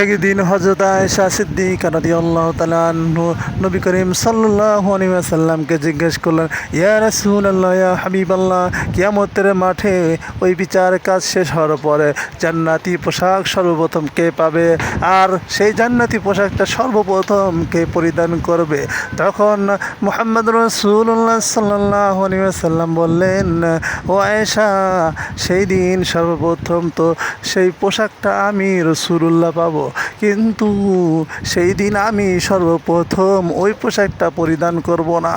একদিন হজরত আয়েশা সিদ্দিক তাআলা আনহু নবী করিম সাল্লাল্লাহু আলাইহি ওয়াসাল্লামকে জিজ্ঞেস করলেন, ইয়া রাসূলুল্লাহ, ইয়া হাবিব আল্লাহ কিয়ামতের মাঠে ওই বিচার কাজ শেষ হওয়ার পরে জান্নাতি পোশাক সর্বপ্রথম কে পাবে? আর সেই জান্নাতি পোশাকটা সর্বপ্রথম কে পরিধান করবে? তখন মুহাম্মদ রাসূলুল্লাহ সাল্লাল্লাহু আলাইহি ওয়াসাল্লাম বললেন, ও আয়েশা, সেই দিন সর্বপ্রথম তো সেই পোশাকটা আমি রসুল্লাহ পাবো। কিন্তু সেই দিন আমি সর্বপ্রথম ওই পোশাকটা পরিধান করব না।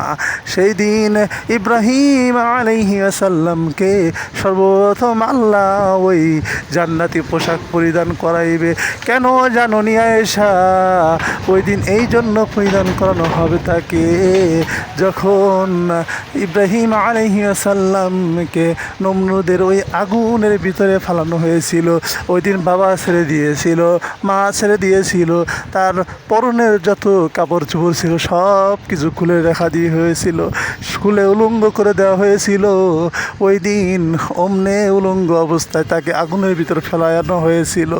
সেই দিন ইব্রাহিম আলাইহি আসাল্লামকে সর্বপ্রথম আল্লাহ ওই জান্নাতি পোশাক পরিধান করাইবে। কেন জানো নি আয়েশা? ওই দিন এই জন্য পরিধান করানো হবে তাকে যখন ইব্রাহিম আলাইহি আসাল্লামকে নমরুদের ওই আগুনের ভিতরে ফালানো হয়েছিল। ওই দিন বাবা ছেড়ে দিয়েছিল, মা ছেড়ে দিয়েছিল। তার পরনের যত কাপড় চোপড় ছিল সব কিছু খুলে রেখা দিয়ে হয়েছিল। খুলে উলঙ্গ করে দেওয়া হয়েছিল। ওই দিন অমনে উলঙ্গ অবস্থায় তাকে আগুনের ভিতরে ফেলানো হয়েছিল।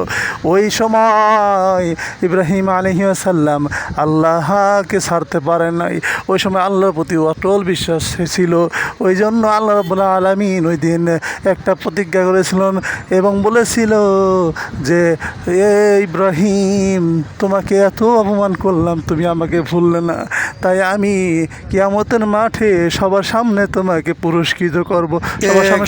ওই সময় ইব্রাহিম আলহিসাল্লাম আল্লাহকে ছাড়তে পারে নাই। ওই সময় আল্লাহর প্রতি অটল বিশ্বাস ছিল। ওই জন্য আল্লাহ রবুল্লা আলমিন ওই দিন একটা প্রতিজ্ঞা করেছিলেন এবং বলেছিল যে, এ ইব্রাহিম, তোমাকে এত অপমান করলাম, তুমি আমাকে ভুললে না। তাই আমি কিয়ামতের মাঠে সবার সামনে তোমাকে পুরস্কৃত করব। সবার সামনে